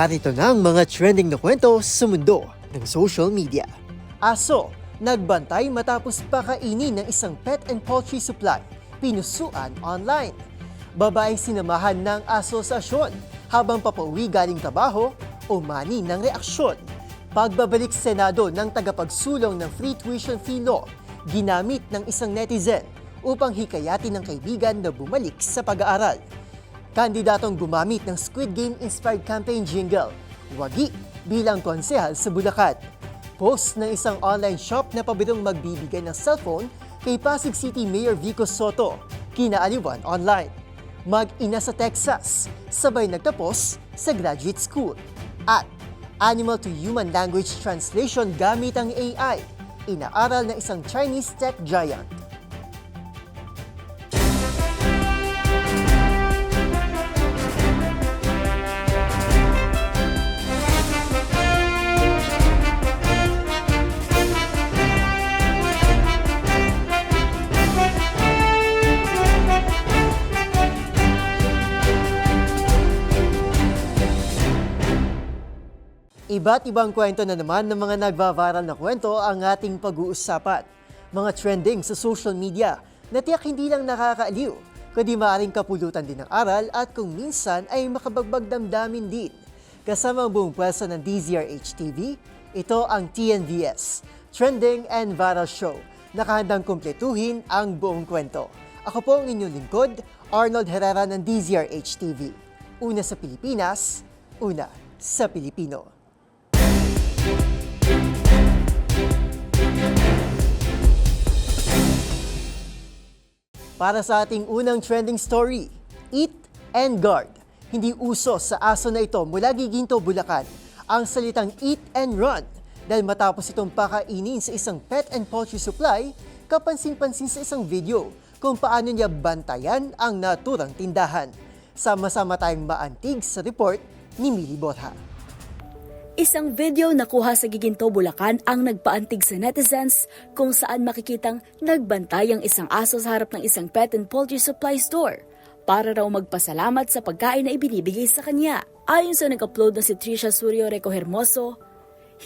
Narito na ang mga trending na kwento sa mundo ng social media. Aso, nagbantay matapos pakainin ng isang pet and poultry supply, pinusuan online. Babaeng sinamahan ng asosasyon habang papauwi galing trabaho, umani ng reaksyon. Pagbabalik sa Senado ng tagapagsulong ng free tuition fee law, ginamit ng isang netizen upang hikayatin ng kaibigan na bumalik sa pag-aaral. Kandidatong gumamit ng Squid Game-inspired campaign jingle, Wagi, bilang konsehal sa Bulacan. Post ng isang online shop na pabirong magbibigay ng cellphone kay Pasig City Mayor Vico Soto, kinaaliwan online. Mag-ina sa Texas, sabay nagtapos sa graduate school. At animal-to-human language translation gamit ang AI, inaaral ng isang Chinese tech giant. Iba't ibang kwento na naman ng mga nagbabaral na kwento ang ating pag-uusapan. Mga trending sa social media na tiyak hindi lang nakakaaliw, kundi maaaring kapulutan din ng aral at kung minsan ay makabagbag damdamin din. Kasama ang buong pwesto ng DZRH TV, ito ang TNVS, Trending and Viral Show. Nakahandang kumpletuhin ang buong kwento. Ako po ang inyong lingkod, Arnold Herrera ng DZRH TV. Una sa Pilipinas, una sa Pilipino. Para sa ating unang trending story, Eat and Guard. Hindi uso sa aso na ito mula Giginto, Bulacan ang salitang eat and run dahil matapos itong pakainin sa isang pet and poultry supply, kapansin-pansin sa isang video kung paano niya bantayan ang naturang tindahan. Sama-sama tayong maantig sa report ni Mili Borja. Isang video na kuha sa Giginto, Bulacan ang nagpaantig sa netizens kung saan makikitang nagbantay ang isang aso sa harap ng isang pet and poultry supply store para raw magpasalamat sa pagkain na ibinibigay sa kanya. Ayon sa nag-upload na si Trisha Suryo Reco Hermoso,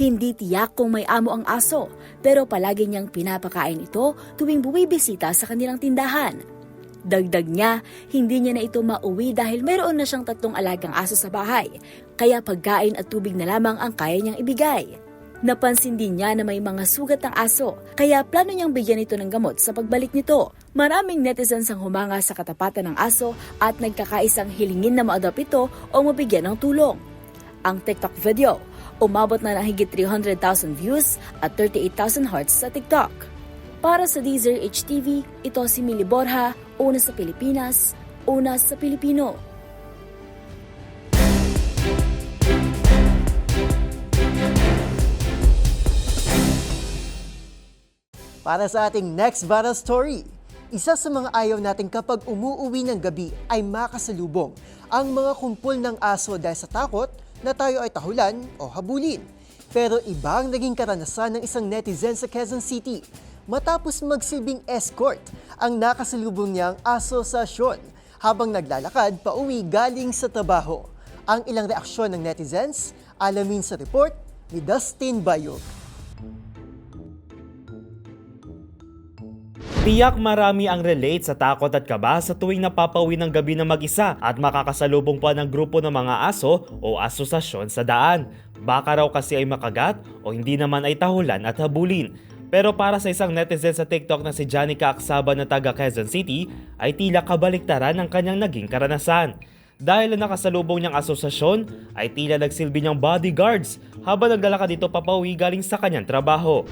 hindi tiyak kung may amo ang aso pero palagi niyang pinapakain ito tuwing bumibisita sa kanilang tindahan. Dagdag niya, hindi niya na ito mauwi dahil mayroon na siyang tatlong alagang aso sa bahay, kaya pagkain at tubig na lamang ang kaya niyang ibigay. Napansin din niya na may mga sugat ang aso, kaya plano niyang bigyan ito ng gamot sa pagbalik nito. Maraming netizens ang humanga sa katapatan ng aso at nagkakaisang hilingin na ma-adopt ito o mabigyan ng tulong. Ang TikTok video, umabot na ng higit 300,000 views at 38,000 hearts sa TikTok. Para sa Deezer HTV, ito si Mili Borja, una sa Pilipinas, una sa Pilipino. Para sa ating next viral story, isa sa mga ayaw natin kapag umuuwi ng gabi ay makasalubong ang mga kumpol ng aso dahil sa takot na tayo ay tahulan o habulin. Pero iba ang naging karanasan ng isang netizen sa Quezon City matapos magsilbing escort ang nakasalubong niyang asosasyon habang naglalakad pa uwi galing sa trabaho. Ang ilang reaksyon ng netizens, alamin sa report ni Dustin Bayog. Tiyak marami ang relate sa takot at kaba sa tuwing napapauwi ng gabi na mag-isa at makakasalubong pa ng grupo ng mga aso o asosasyon sa daan. Baka raw kasi ay makagat o hindi naman ay tahulan at habulin. Pero para sa isang netizen sa TikTok na si Janica Aksaba na taga Quezon City, ay tila kabaliktaran ang kanyang naging karanasan. Dahil ang nakasalubong niyang asosasyon ay tila nagsilbi niyang bodyguards habang naglalakad dito papauwi galing sa kanyang trabaho.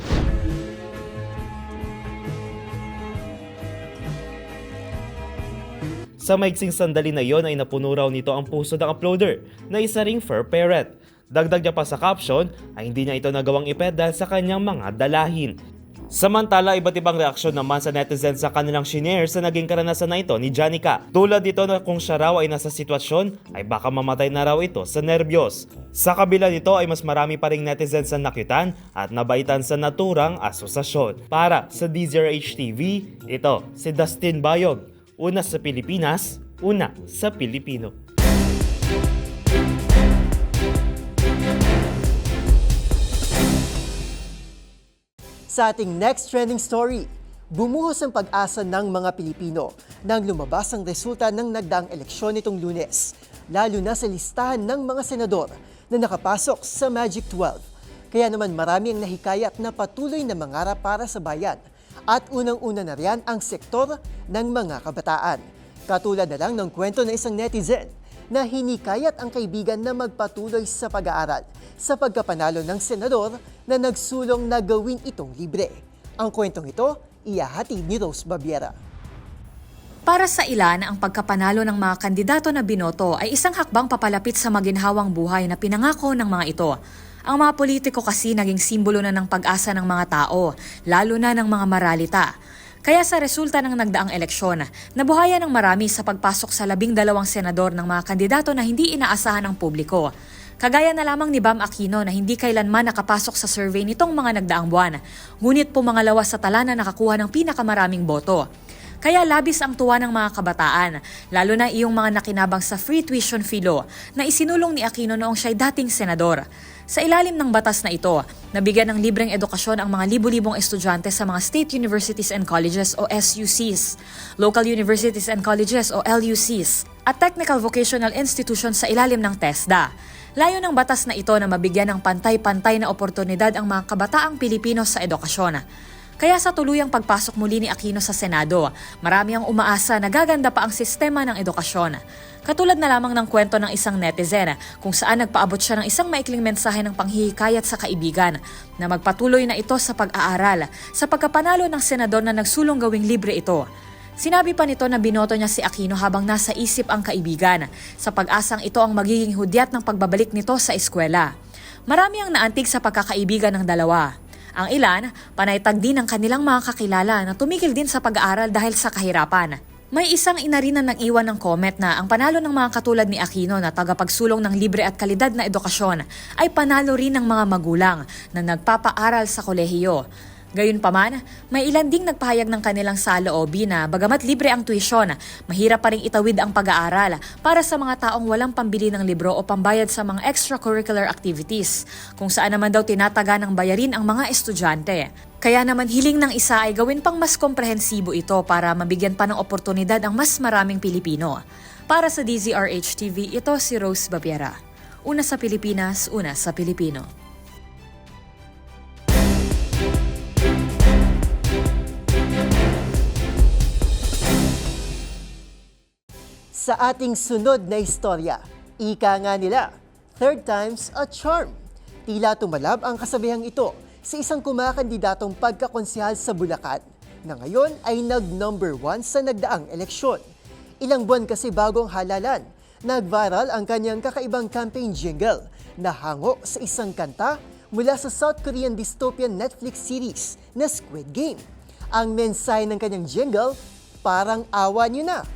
Sa maiksing sandali na yon ay napuno raw nito ang puso ng uploader na isa ring fur parrot. Dagdag niya pa sa caption ay hindi niya ito nagawang ipet dahil sa kanyang mga dalahin. Samantala, iba't ibang reaksyon naman sa netizens sa kanilang shinare sa naging karanasan na ito ni Janica. Tulad dito na kung siya raw ay nasa sitwasyon, ay baka mamatay na raw ito sa nerbiyos. Sa kabila nito ay mas marami pa ring netizens na nakitan at nabaitan sa naturang asosasyon. Para sa DZRH TV, ito si Dustin Bayog. Una sa Pilipinas, una sa Pilipino. Sa ating next trending story, bumuhos ang pag-asa ng mga Pilipino nang lumabas ang resulta ng nagdaang eleksyon nitong lunes, lalo na sa listahan ng mga senador na nakapasok sa Magic 12. Kaya naman marami ang nahikayat na patuloy na mangarap para sa bayan – at unang-una na riyan ang sektor ng mga kabataan. Katulad na lang ng kwento ng isang netizen na hinikayat ang kaibigan na magpatuloy sa pag-aaral sa pagkapanalo ng senador na nagsulong na gawin itong libre. Ang kwentong ito, iyahatid ni Rose Babiera. Para sa ilan, ang pagkapanalo ng mga kandidato na binoto ay isang hakbang papalapit sa maginhawang buhay na pinangako ng mga ito. Ang mga politiko kasi naging simbolo na ng pag-asa ng mga tao, lalo na ng mga maralita. Kaya sa resulta ng nagdaang eleksyon, nabuhayan ng marami sa pagpasok sa labing dalawang senador ng mga kandidato na hindi inaasahan ng publiko. Kagaya na lamang ni Bam Aquino na hindi kailanman nakapasok sa survey nitong mga nagdaang buwan, ngunit pumangalawa sa tala na nakakuha ng pinakamaraming boto. Kaya labis ang tuwa ng mga kabataan, lalo na iyong mga nakinabang sa free tuition fee law na isinulong ni Aquino noong siya'y dating senador. Sa ilalim ng batas na ito, nabigyan ng libreng edukasyon ang mga libu-libong estudyante sa mga state universities and colleges o SUCs, local universities and colleges o LUCs, at technical vocational institutions sa ilalim ng TESDA. Layo ng batas na ito na mabigyan ng pantay-pantay na oportunidad ang mga kabataang Pilipino sa edukasyon. Kaya sa tuluyang pagpasok muli ni Aquino sa Senado, marami ang umaasa na gaganda pa ang sistema ng edukasyon. Katulad na lamang ng kwento ng isang netizen kung saan nagpaabot siya ng isang maikling mensahe ng panghihikayat sa kaibigan na magpatuloy na ito sa pag-aaral sa pagkapanalo ng senador na nagsulong gawing libre ito. Sinabi pa nito na binoto niya si Aquino habang nasa isip ang kaibigan sa pag-asang ito ang magiging hudyat ng pagbabalik nito sa eskwela. Marami ang naantig sa pagkakaibigan ng dalawa. Ang ilan, panaytag din ang kanilang mga kakilala na tumigil din sa pag-aaral dahil sa kahirapan. May isang ina rin nag-iwan ng comment na ang panalo ng mga katulad ni Aquino na tagapagsulong ng libre at kalidad na edukasyon ay panalo rin ng mga magulang na nagpapaaral sa kolehiyo. Gayunpaman, may ilan ding nagpahayag ng kanilang saloobin na bagamat libre ang tuition, mahirap pa rin itawid ang pag-aaral para sa mga taong walang pambili ng libro o pambayad sa mga extracurricular activities, kung saan naman daw tinataga ng bayarin ang mga estudyante. Kaya naman hiling ng isa ay gawin pang mas komprehensibo ito para mabigyan pa ng oportunidad ang mas maraming Pilipino. Para sa DZRH TV, ito si Rose Babiera. Una sa Pilipinas, una sa Pilipino. Sa ating sunod na istorya, ika nga nila, third time's a charm. Tila tumalab ang kasabihang ito sa isang kumakandidatong pagkakonsihal sa Bulacan na ngayon ay nag-number one sa nagdaang eleksyon. Ilang buwan kasi bagong halalan, nag-viral ang kanyang kakaibang campaign jingle na hango sa isang kanta mula sa South Korean dystopian Netflix series na Squid Game. Ang mensahe ng kanyang jingle, parang awa niyo na,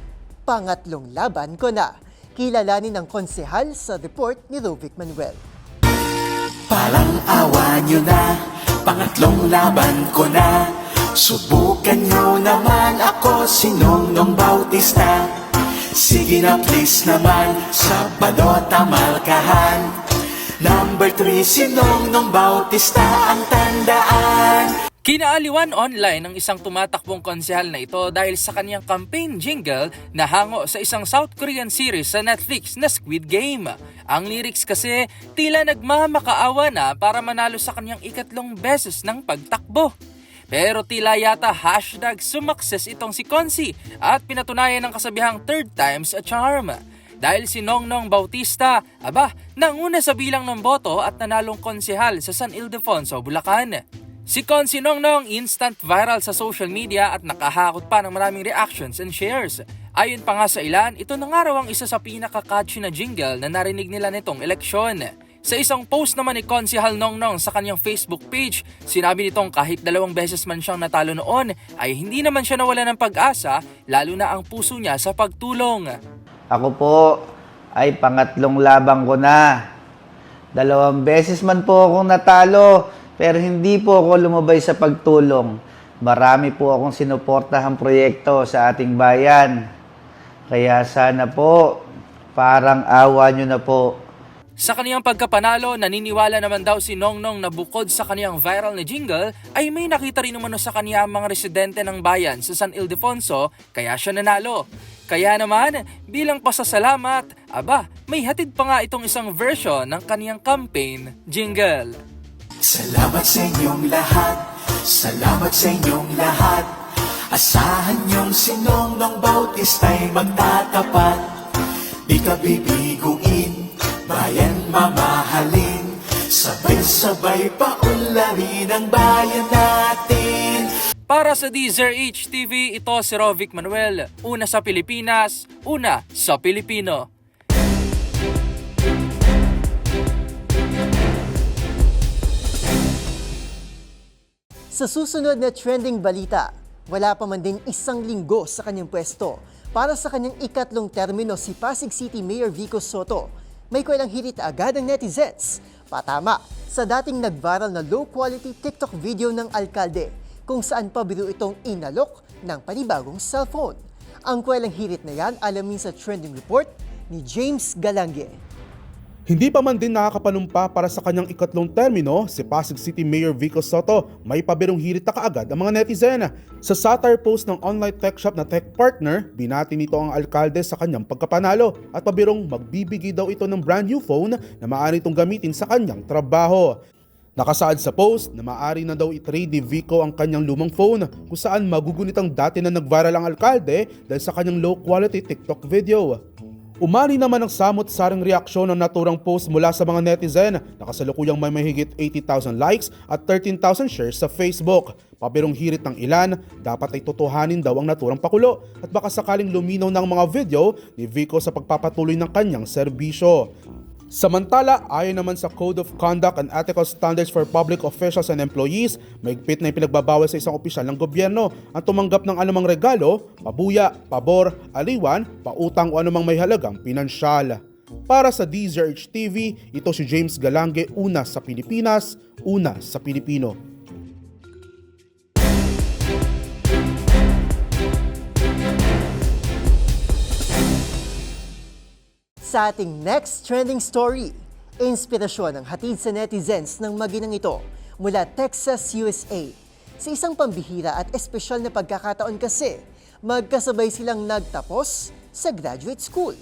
pangatlong laban ko na. Kilalanin ng konsehal sa report ni Rovic Manuel. Parang awa nyo na, pangatlong laban ko na Subukan nyo naman ako, sinong Bautista Sige na please naman, Sabado tamalkahan Number 3, sinong Bautista ang tandaan Kinaaliwan online ng isang tumatakbong konsehal na ito dahil sa kanyang campaign jingle na hango sa isang South Korean series sa Netflix na Squid Game. Ang lyrics kasi tila nagmamakaawa na para manalo sa kanyang ikatlong beses ng pagtakbo. Pero tila yata hashtag sumakses itong si Consi at pinatunayan ng kasabihang third time's a charm. Dahil si Nongnong Bautista, aba, nanguna sa bilang ng boto at nanalong konsehal sa San Ildefonso, Bulacan. Si Consi Nongnong instant viral sa social media at nakahakot pa ng maraming reactions and shares. Ayon pa nga sa ilan, ito na nga raw ang isa sa pinaka-catchy na jingle na narinig nila nitong eleksyon. Sa isang post naman ni Konsihal Nongnong sa kanyang Facebook page, sinabi nitong kahit dalawang beses man siyang natalo noon, ay hindi naman siya nawala ng pag-asa, lalo na ang puso niya sa pagtulong. Ako po ay pangatlong labang ko na. Dalawang beses man po akong natalo, pero hindi po ako lumabay sa pagtulong. Marami po akong sinuportahang proyekto sa ating bayan. Kaya sana po, parang awa nyo na po. Sa kaniyang pagkapanalo, naniniwala naman daw si Nongnong na bukod sa kaniyang viral na jingle, ay may nakita rin umano sa kaniya ang mga residente ng bayan sa San Ildefonso, kaya siya nanalo. Kaya naman, bilang pasasalamat, aba, may hatid pa nga itong isang version ng kaniyang campaign jingle. Salamat sa inyong lahat. Salamat sa inyong lahat. Asahan niyong sinong ng Bautista'y magtatapat. Di ka bibiguin, bayan mamahalin. Sabay-sabay paunlarin ang bayan natin. Para sa Deezer HTV, ito si Rovic Manuel. Una sa Pilipinas, una sa Pilipino. Sa susunod na trending balita, wala pa man din isang linggo sa kanyang pwesto. Para sa kanyang ikatlong termino si Pasig City Mayor Vico Soto, may kailang hirit agad ang netizens. Patama sa dating nag-viral na low-quality TikTok video ng alkalde kung saan pabiro itong inalok ng panibagong cellphone. Ang kwelang hirit na yan alamin sa trending report ni James Galange. Hindi pa man din nakakapanumpa para sa kanyang ikatlong termino, si Pasig City Mayor Vico Soto may pabirong hirit na kaagad ang mga netizen. Sa satire post ng online tech shop na Tech Partner, binati nito ang alkalde sa kanyang pagkapanalo at pabirong magbibigay daw ito ng brand new phone na maaari itong gamitin sa kanyang trabaho. Nakasaad sa post na maaari na daw i-trade ni Vico ang kanyang lumang phone kung saan magugunit ang dati na nag-viral ang alkalde dahil sa kanyang low quality TikTok video. Umani naman ang samot-saring reaksyon ng naturang post mula sa mga netizen na kasalukuyang may mahigit 80,000 likes at 13,000 shares sa Facebook. Pabirong hirit ng ilan, dapat ay totohanin daw ang naturang pakulo at baka sakaling luminaw ng mga video ni Vico sa pagpapatuloy ng kanyang serbisyo. Samantala, ayon naman sa Code of Conduct and Ethical Standards for Public Officials and Employees, maigpit na ipinagbabawal sa isang opisyal ng gobyerno ang tumanggap ng anumang regalo, pabuya, pabor, aliwan, pautang o anumang may halagang pinansyal. Para sa DZRH TV, ito si James Galange, una sa Pilipinas, una sa Pilipino. Sa ating next trending story, inspirasyon ang hatid sa netizens ng maginang ito mula Texas, USA. Sa isang pambihira at espesyal na pagkakataon kasi, magkasabay silang nagtapos sa graduate school.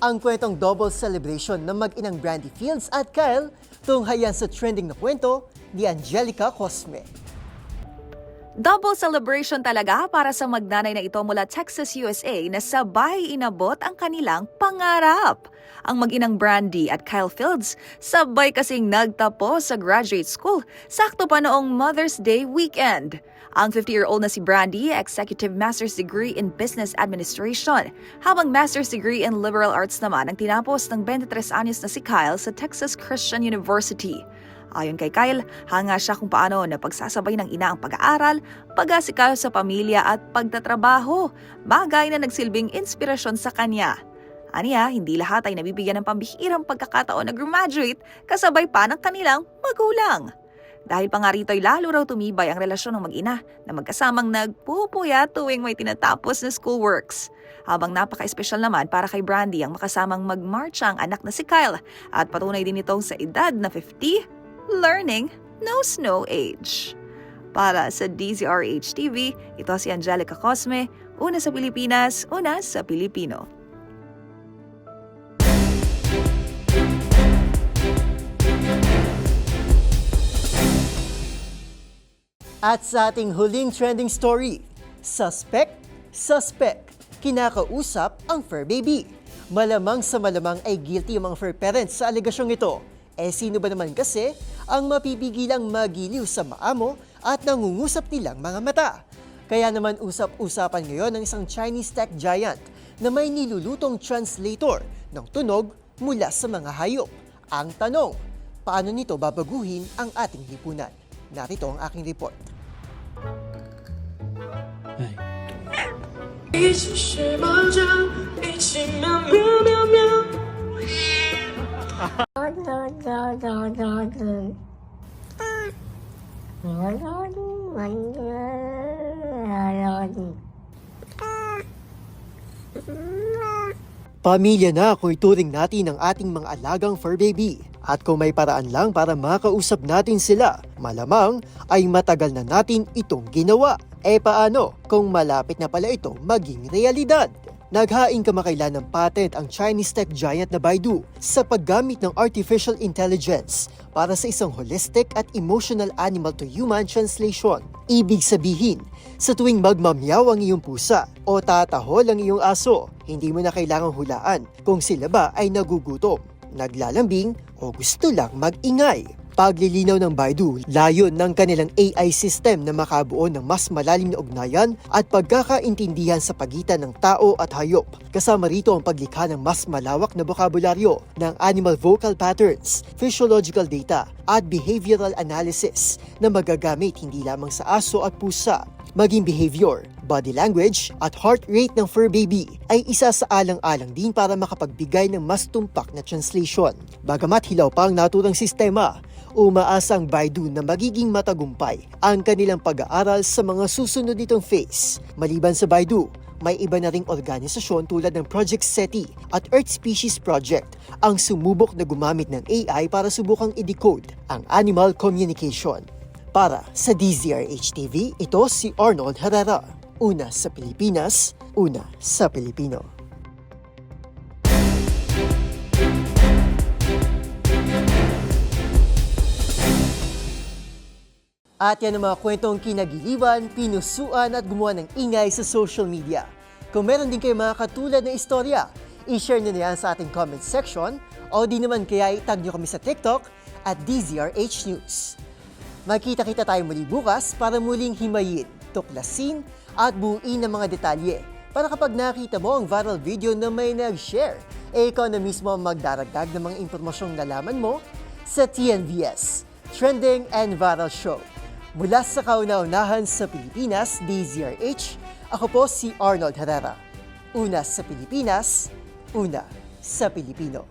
Ang kwentong double celebration ng mag-inang Brandy Fields at Kyle tunghayan sa trending na kwento ni Angelica Cosme. Double celebration talaga para sa magnanay na ito mula Texas, USA na sabay inabot ang kanilang pangarap. Ang mag-inang Brandy at Kyle Fields sabay kasing nagtapos sa graduate school sakto pa noong Mother's Day weekend. Ang 50-year-old na si Brandy, Executive Master's Degree in Business Administration, habang Master's Degree in Liberal Arts naman ang tinapos ng 23 anyos na si Kyle sa Texas Christian University. Ayon kay Kyle, hanga siya kung paano napagsasabay ng ina ang pag-aaral, pag-asikaso sa pamilya at pagtatrabaho, bagay na nagsilbing inspirasyon sa kanya. Aniya, hindi lahat ay nabibigyan ng pambihirang pagkakataon na graduate kasabay pa ng kanilang magulang. Dahil pa nga rito ay lalo raw tumibay ang relasyon ng mag-ina na magkasamang nagpupuya tuwing may tinatapos na schoolworks. Habang napaka-espesyal naman para kay Brandy ang makasamang magmarcha ang anak na si Kyle at patunay din ito sa edad na 50 Learning knows no age. Para sa DZRH TV, ito si Angelica Cosme, una sa Pilipinas, una sa Pilipino. At sa ating huling trending story, suspect, suspect, kinakausap ang fur baby. Malamang sa malamang ay guilty ang mga fur parents sa alegasyong ito. Eh sino ba naman kasi ang mapipigilang magiliw sa maamo at nangungusap nilang mga mata? Kaya naman usap-usapan ngayon ng isang Chinese tech giant na may nilulutong translator ng tunog mula sa mga hayop. Ang tanong, paano nito babaguhin ang ating lipunan? Narito ang aking report. 一 Pamilya na kung ituring natin ang ating mga alagang fur baby. At kung may paraan lang para makausap natin sila, malamang ay matagal na natin itong ginawa. E paano kung malapit na pala ito maging realidad? Naghaing kamakailan ng patent ang Chinese tech giant na Baidu sa paggamit ng artificial intelligence para sa isang holistic at emotional animal to human translation. Ibig sabihin, sa tuwing magmamyaw ang iyong pusa o tatahol ang iyong aso, hindi mo na kailangang hulaan kung sila ba ay nagugutom, naglalambing o gusto lang magingay. Paglilinaw ng Baidu, layon ng kanilang AI system na makabuo ng mas malalim na ugnayan at pagkakaintindihan sa pagitan ng tao at hayop. Kasama rito ang paglikha ng mas malawak na bokabularyo ng animal vocal patterns, physiological data at behavioral analysis na magagamit hindi lamang sa aso at pusa, maging behavior, body language at heart rate ng fur baby ay isa sa alang-alang din para makapagbigay ng mas tumpak na translation. Bagamat hilaw pa ang naturang sistema, umaasa ang Baidu na magiging matagumpay ang kanilang pag-aaral sa mga susunod nitong phase. Maliban sa Baidu, may iba na ring organisasyon tulad ng Project SETI at Earth Species Project ang sumubok na gumamit ng AI para subukang i-decode ang animal communication. Para sa DZRH TV, ito si Arnold Herrera. Una sa Pilipinas, una sa Pilipino. At yan ang mga kwentong kinagiliwan, pinusuan at gumawa ng ingay sa social media. Kung meron din kayo mga katulad na istorya, i-share nyo na yan sa ating comment section o di naman kaya itag nyo kami sa TikTok at DZRH News. Magkita-kita tayo muli bukas para muling himayin, tuklasin at buuin ang mga detalye para kapag nakita mo ang viral video na may nag-share, eh ikaw na mismo ang magdaragdag ng mga impormasyong nalaman mo sa TNVS, Trending and Viral Show. Mula sa kauna-unahan sa Pilipinas, DZRH, ako po si Arnold Herrera. Una sa Pilipinas, una sa Pilipino.